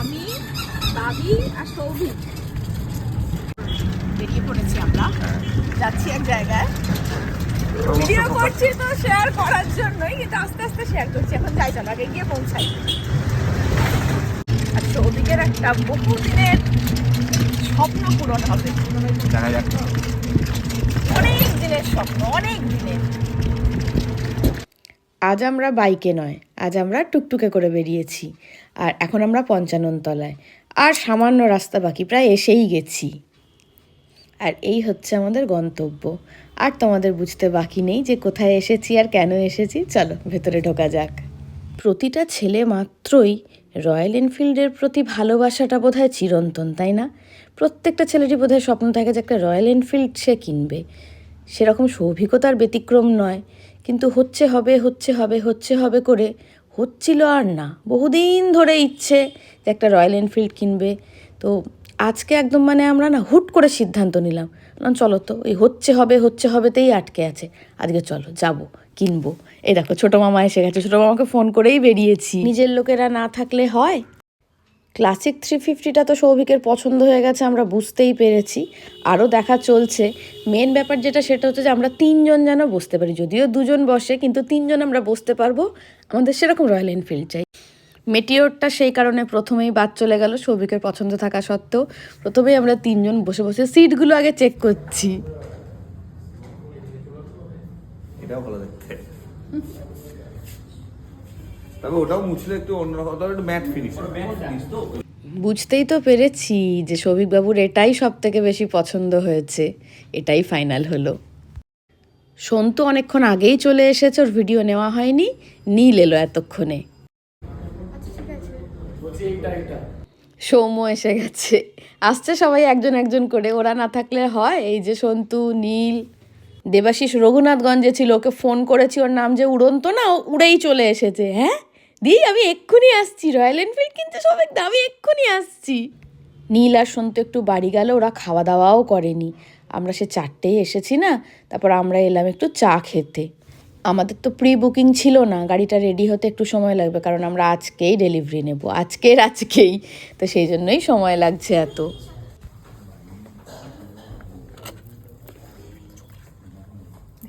আমি বাবি আর সৌভিক। বেরিয়ে পড়েছি আমরা। যাচ্ছি এক জায়গায়। ভিডিও করছি তো শেয়ার করার জন্যই কিন্তু আস্তে আস্তে শেয়ার করছি। এখন যাই চলো আগে গিয়ে পৌঁছাই। আর সৌভিকের একটা বহুদিনের স্বপ্ন পূরণ হবে। দেখা যাক। অনেক দিনের স্বপ্ন অনেক দিনের। আজ আমরা বাইকে নয় আজ আমরা টুকটুকে করে বেরিয়েছি। আর এখন আমরা পঞ্চানন তলায় আর সামান্য রাস্তা বাকি, প্রায় এসেই গেছি। আর এই হচ্ছে আমাদের গন্তব্য। আর তোমাদের বুঝতে বাকি নেই যে কোথায় এসেছি আর কেন এসেছি। চলো, ভেতরে ঢোকা যাক। প্রতিটা ছেলে মাত্রই রয়্যাল এনফিল্ডের প্রতি ভালোবাসাটা বোধহয় চিরন্তন, তাই না? প্রত্যেকটা ছেলেরই বোধহয় স্বপ্ন থাকে যে একটা রয়্যাল এনফিল্ড সে কিনবে। সেরকম সৌভিকতার ব্যতিক্রম নয়। কিন্তু হচ্ছে হবে হচ্ছে হবে হচ্ছে হবে করে হচ্ছিল আর না। বহুদিন ধরে ইচ্ছে যে একটা রয়্যাল এনফিল্ড কিনবে। তো আজকে একদম মানে আমরা না হুট করে সিদ্ধান্ত নিলাম। বললাম, চলো তো, এই হচ্ছে হবে, হচ্ছে হবেতেই আটকে আছে। আজকে চলো, যাব, কিনবো। এই দেখো, ছোটো মামা এসে গেছে। ছোটো মামাকে ফোন করেই বেরিয়েছি। নিজের লোকেরা না থাকলে হয়? ক্লাসিক থ্রি ফিফটিটা তো সৌভিকের পছন্দ হয়ে গেছে, আমরা বুঝতেই পেরেছি। আরও দেখা চলছে। মেন ব্যাপার যেটা, সেটা হচ্ছে যে আমরা তিনজন যেন বসতে পারি, যদিও দুজন বসে, কিন্তু তিনজন আমরা বসতে পারব আমাদের সেরকম রয়্যাল এনফিল্ড চাই। মেটিওরটা সেই কারণে প্রথমেই বাদ চলে গেল, সৌভিকের পছন্দ থাকা সত্ত্বেও। প্রথমেই আমরা তিনজন বসে বসে সিটগুলো আগে চেক করছি। এটাও ভালো দেখতে তবে ওটাও মুছলে একটু অন্যরকম একটু ম্যাট ফিনিশ বুঝতেই তো পেরেছি যে সৌভিকবাবুর এটাই সব থেকে বেশি পছন্দ হয়েছে এটাই ফাইনাল হলো। সন্তু অনেকক্ষণ আগেই চলে এসেছে ওর ভিডিও নেওয়া হয়নি নীল এলো এতক্ষণে। সৌম্য এসে গেছে। আসছে সবাই একজন একজন করে ওরা না থাকলে হয় এই যে সন্তু নীল দেবাশিস রঘুনাথগঞ্জে ছিল, ওকে ফোন করেছি, ওর নাম যে উড়ন্ত না উড়েই চলে এসেছে। হ্যাঁ? দি, আমি এক্ষুনি আসছি, রয়্যাল এনফিল্ড কিনতে সব, আমি এক্ষুনি আসছি। নীল আর সন্তু একটু বাড়ি গেল, ওরা খাওয়া দাওয়াও করেনি। আমরা সে চারটেই এসেছি না, তারপর আমরা এলাম একটু চা খেতে। আমাদের তো প্রি বুকিং ছিল না, গাড়িটা রেডি হতে একটু সময় লাগবে, কারণ আমরা আজকেই ডেলিভারি নেব, আজকের আজকেই, তো সেই জন্যই সময় লাগছে এত।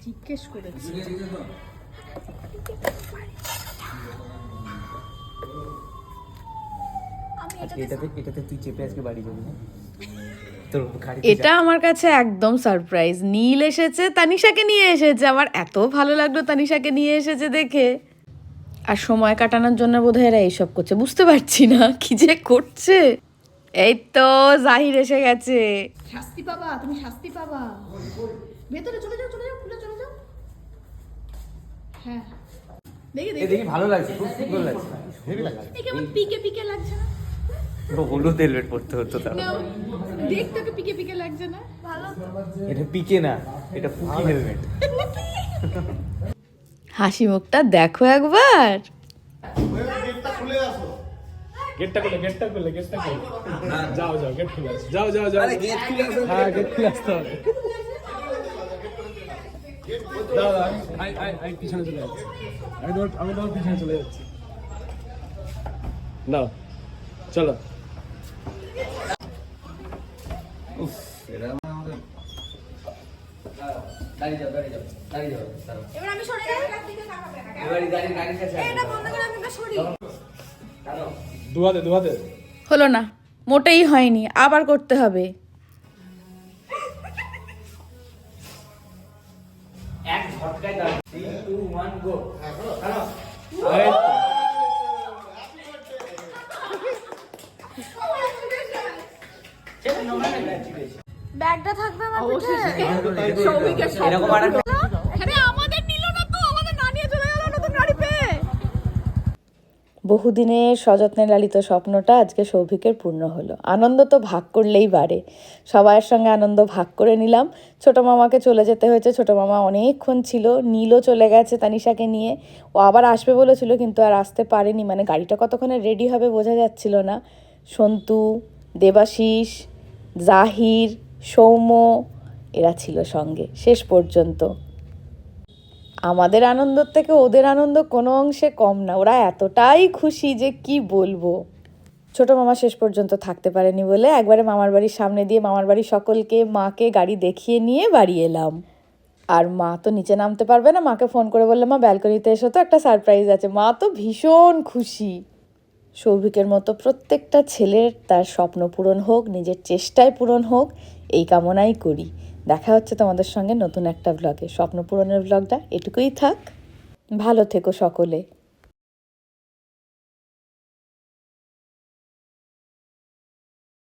জিজ্ঞেস করেছি। এটাতে এটাতে তুই চেপে আজকে বাড়ি যাবি না? তোর গাড়ি এটা আমার কাছে একদম সারপ্রাইজ নীল এসেছে তানিশাকে নিয়ে এসেছে। আমার এত ভালো লাগল তানিশাকে নিয়ে এসেছে দেখে। আর সময় কাটানোর জন্য বোধহয় এরা এইসব করছে। বুঝতে পারছি না কি যে করছে। এই তো জাহির এসে গেছে। শাস্তি পাবা তুমি শাস্তি পাবা। ভেতরে চলে যাও চলে যাও খুলে চলে যাও। হ্যাঁ। দেখে এ দেখে ভালো লাগছে খুব সুন্দর লাগছে। দেখে আমার পিকে পিকে লাগছে না? হলুদ হেলমেট পরতে হতো তার দেখতে তো পিকে পিকে লাগছে না। ভালো। এটা পিকে না এটা পুকি হেলমেট হাসি মুখটা দেখো একবার। গেটটা খুলে গেটটা খুলে গেটটা খুলে যাও যাও গেট খুলে আসো যাও যাও যাও। হ্যাঁ গেট খুলে আসতে হবে আই আই আই পিছনে চলে যাচ্ছি। আমি তোমার আমি তোমার পিছনে চলে যাচ্ছি। দাও চলো। এবার আমি সরে যাই। এটা বন্ধ করে দু হাতে দু হাতে হলো না মোটেই হয়নি আবার করতে হবে। ব্যাগটা থাকবে আমার পিঠে? সৌভিকের এরকম আর একটা- আরে বহুদিনের সযত্নে লালিত স্বপ্নটা আজকে সৌভিকের পূর্ণ হলো। আনন্দ তো ভাগ করলেই বাড়ে। সবাইয়ের সঙ্গে আনন্দ ভাগ করে নিলাম। ছোটো মামাকে চলে যেতে হয়েছে। ছোটো মামা অনেকক্ষণ ছিল। নীলও চলে গেছে তানিশাকে নিয়ে। ও আবার আসবে বলেছিল, কিন্তু আর আসতে পারেনি। মানে গাড়িটা কতক্ষণে রেডি হবে বোঝা যাচ্ছিল না। সন্তু, দেবাশিস, জাহির, সৌম্য, এরা ছিল সঙ্গে। শেষ পর্যন্ত। আমাদের আনন্দের থেকে ওদের আনন্দ কোনো অংশে কম না। ওরা এতটাই খুশি যে কি বলব। ছোট মামা শেষ পর্যন্ত থাকতে পারেনি বলে একবারে মামার বাড়ির সামনে দিয়ে মামার বাড়ির সকলকে, মাকে গাড়ি দেখিয়ে নিয়ে বাড়ি এলাম। আর মা তো নিচে নামতে পারবে না। মাকে ফোন করে বললে মা, ব্যালকনিতে এসো তো, একটা সারপ্রাইজ আছে। মা তো ভীষণ খুশি। সৌভিকের মতো প্রত্যেকটা ছেলের তার স্বপ্ন পূরণ হোক, নিজের চেষ্টায় পূরণ হোক, এই কামনাই করি। দেখা হচ্ছে তোমাদের সঙ্গে নতুন একটা ব্লগে স্বপ্ন পূরণের ব্লগটা এটুকুই থাক। ভালো থেকো সকলে।